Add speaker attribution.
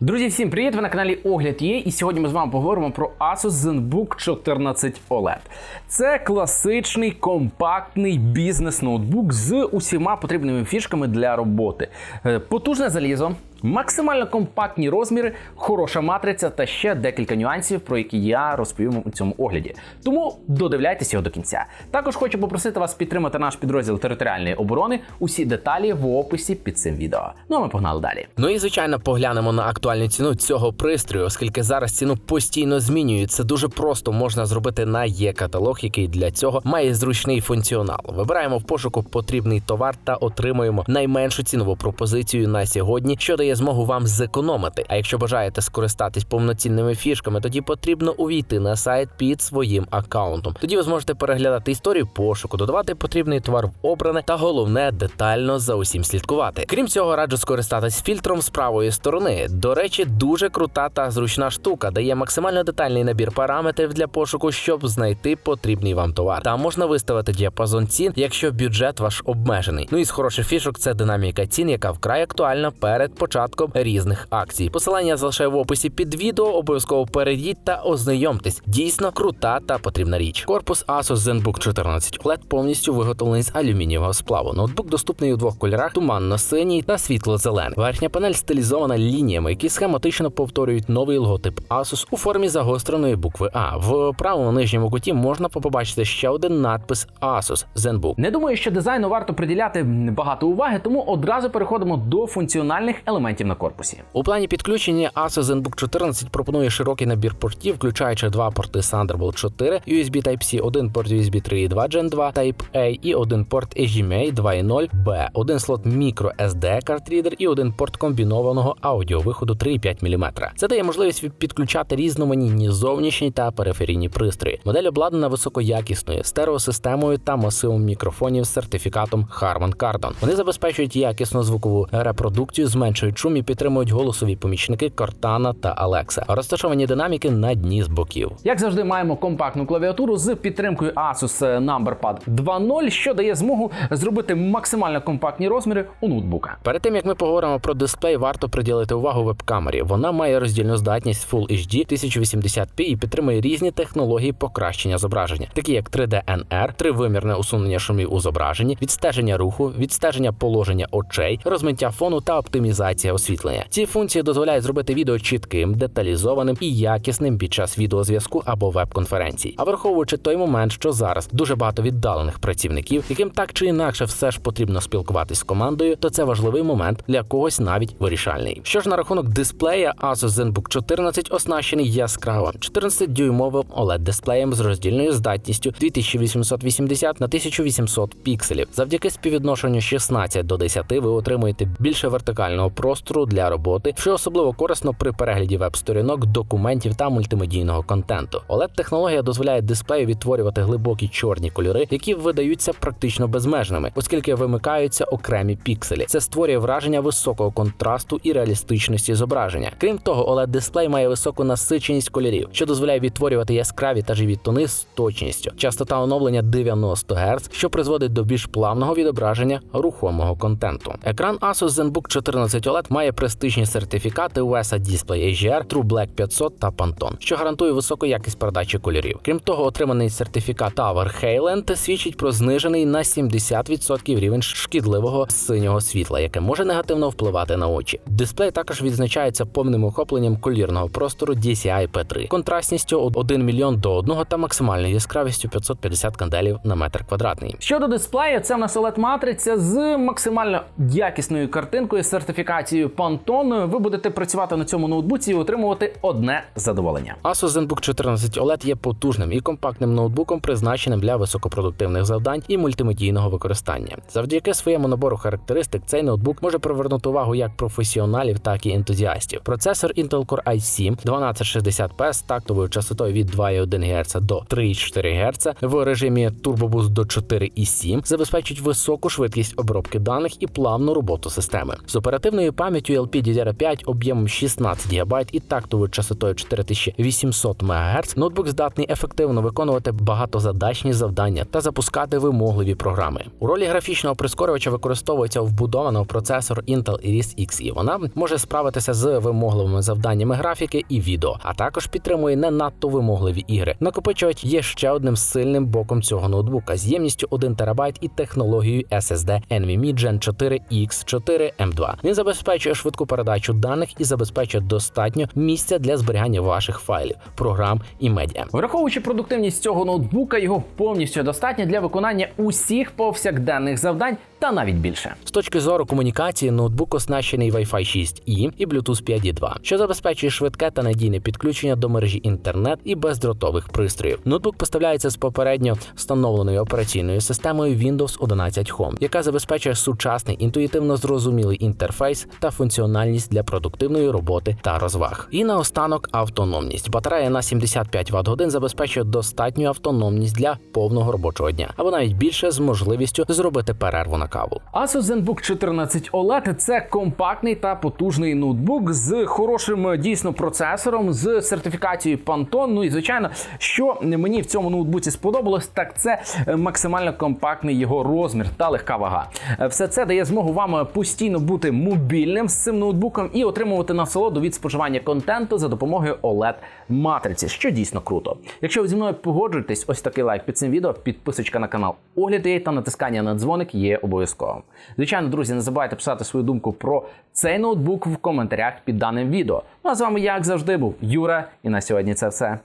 Speaker 1: Друзі, всім привіт! Ви на каналі Огляд є, і сьогодні ми з вами поговоримо про Asus ZenBook 14 OLED. Це класичний компактний бізнес-ноутбук з усіма потрібними фішками для роботи. Е, Потужне залізо, максимально компактні розміри, хороша матриця та ще декілька нюансів, про які я розповім у цьому огляді. Тому додивляйтеся його до кінця. Також хочу попросити вас підтримати наш підрозділ територіальної оборони. Усі деталі в описі під цим відео. Ну а ми погнали далі.
Speaker 2: Ну і звичайно поглянемо на актуальну ціну цього пристрою, оскільки зараз ціну постійно змінюють. Це дуже просто можна зробити на є-каталог, який для цього має зручний функціонал. Вибираємо в пошуку потрібний товар та отримуємо найменшу цінову пропозицію на сьогодні, що дає змогу вам зекономити. А якщо бажаєте скористатись повноцінними фішками, тоді потрібно увійти на сайт під своїм аккаунтом. Тоді ви зможете переглядати історію пошуку, додавати потрібний товар в обране та головне детально за усім слідкувати. Крім цього, раджу скористатись фільтром з правої сторони. До речі, дуже крута та зручна штука, дає максимально детальний набір параметрів для пошуку, щоб знайти потрібний вам товар. Там можна виставити діапазон цін, якщо бюджет ваш обмежений. Ну і з хороших фішок це динаміка цін, яка вкрай актуальна перед початком різних акцій. Посилання залишаю в описі під відео. Обов'язково перейдіть та ознайомтесь. Дійсно крута та потрібна річ. Корпус Asus ZenBook 14 OLED повністю виготовлений з алюмінієвого сплаву. Ноутбук доступний у двох кольорах: туманно-синій та світло-зелений. Верхня панель стилізована лініями, які схематично повторюють новий логотип Asus у формі загостреної букви А. В правому нижньому куті можна побачити ще один надпис Asus ZenBook.
Speaker 1: Не думаю, що дизайну варто приділяти багато уваги, тому одразу переходимо до функціональних елементів на корпусі.
Speaker 2: У плані підключення Asus ZenBook 14 пропонує широкий набір портів, включаючи два порти Thunderbolt 4, USB Type-C, один порт USB 3.2 Gen 2 Type-A і один порт HDMI 2.0 B, один слот micro SD картрідер і один порт комбінованого аудіовиходу 3,5 мм. Це дає можливість підключати різноманітні зовнішні та периферійні пристрої. Модель обладнана високоякісною стереосистемою та масивом мікрофонів з сертифікатом Harman Kardon. Вони забезпечують якісну звукову репродукцію, зменшують шум і підтримують голосові помічники Cortana та Alexa. Розташовані динаміки на дні з боків.
Speaker 1: Як завжди, маємо компактну клавіатуру з підтримкою Asus NumberPad 2.0, що дає змогу зробити максимально компактні розміри у ноутбука.
Speaker 2: Перед тим як ми поговоримо про дисплей, варто приділити увагу веб-камері. Вона має роздільну здатність Full HD 1080p і підтримує різні технології покращення зображення, такі як 3D NR, тривимірне усунення шумів у зображенні, відстеження руху, відстеження положення очей, розмиття фону та оптимізація освітлення. Ці функції дозволяють зробити відео чітким, деталізованим і якісним під час відеозв'язку або веб-конференцій. А враховуючи той момент, що зараз дуже багато віддалених працівників, яким так чи інакше все ж потрібно спілкуватись з командою, то це важливий момент для когось навіть вирішальний. Що ж на рахунок дисплея, Asus ZenBook 14 оснащений яскравим 14-дюймовим OLED дисплеєм з роздільною здатністю 2880 на 1800 пікселів. Завдяки співвідношенню 16 до 10 ви отримуєте більше вертикального простору для роботи, що особливо корисно при перегляді веб-сторінок, документів та мультимедійного контенту. oled технологія дозволяє дисплею відтворювати глибокі чорні кольори, які видаються практично безмежними, оскільки вимикаються окремі пікселі. Це створює враження високого контрасту і реалістичності зображення. Крім того, oled дисплей має високу насиченість кольорів, що дозволяє відтворювати яскраві та живі тони з точністю. Частота оновлення 90 Гц, що призводить до більш плавного відображення рухомого контенту. Екран Asus ZenBook 14 OLED має престижні сертифікати USA Display HDR, True Black 500 та Pantone, що гарантує високу якість передачі кольорів. Крім того, отриманий сертифікат Tower Highland свідчить про знижений на 70% рівень шкідливого синього світла, яке може негативно впливати на очі. Дисплей також відзначається повним охопленням колірного простору DCI P3, контрастністю 1 мільйон до 1 та максимальною яскравістю 550 канделів на метр квадратний.
Speaker 1: Щодо дисплею, це в нас oled матриця з максимально якісною картинкою, сертифікацією Pantone. Ви будете працювати на цьому ноутбуці і отримувати одне задоволення.
Speaker 2: Asus ZenBook 14 OLED є потужним і компактним ноутбуком, призначеним для високопродуктивних завдань і мультимедійного використання. Завдяки своєму набору характеристик цей ноутбук може привернути увагу як професіоналів, так і ентузіастів. Процесор Intel Core i7 1260p з тактовою частотою від 2,1 Гц до 3,4 Гц в режимі Turbo Boost до 4,7 забезпечить високу швидкість обробки даних і плавну роботу системи. З оперативною пам'яттю пам'яттю LPDDR5 об'ємом 16 ГБ і тактовою частотою 4800 МГц, ноутбук здатний ефективно виконувати багатозадачні завдання та запускати вимогливі програми. У ролі графічного прискорювача використовується вбудований процесор Intel Iris Xe. Вона може справитися з вимогливими завданнями графіки і відео, а також підтримує не надто вимогливі ігри. Накопичувач є ще одним сильним боком цього ноутбука з ємністю 1 ТБ і технологією SSD NVMe Gen 4 X4 M2. Він забезпечує швидку передачу даних і забезпечує достатньо місця для зберігання ваших файлів, програм і медіа.
Speaker 1: Враховуючи продуктивність цього ноутбука, його повністю достатньо для виконання усіх повсякденних завдань та навіть більше.
Speaker 2: З точки зору комунікації, ноутбук оснащений Wi-Fi 6E і Bluetooth 5.2, що забезпечує швидке та надійне підключення до мережі інтернет і бездротових пристроїв. Ноутбук поставляється з попередньо встановленою операційною системою Windows 11 Home, яка забезпечує сучасний інтуїтивно зрозумілий інтерфейс та функціональність для продуктивної роботи та розваг. І наостанок автономність. Батарея на 75 Вт годин забезпечує достатню автономність для повного робочого дня, або навіть більше з можливістю зробити перерву на каву.
Speaker 1: Asus ZenBook 14 OLED – це компактний та потужний ноутбук з хорошим дійсно процесором, з сертифікацією Pantone. Ну і звичайно, що мені в цьому ноутбуці сподобалось, так це е, максимально компактний його розмір та легка вага. Е, Все це дає змогу вам е, постійно бути мобільним з цим ноутбуком і отримувати насолоду від споживання контенту за допомогою oled матриці, що дійсно круто. Якщо ви зі мною погоджуєтесь, ось такий лайк під цим відео, підписочка на канал огляди та натискання на дзвоник є обов'язковим. Звичайно, друзі, не забувайте писати свою думку про цей ноутбук в коментарях під даним відео. Ну а з вами, як завжди, був Юра, і на сьогодні це все.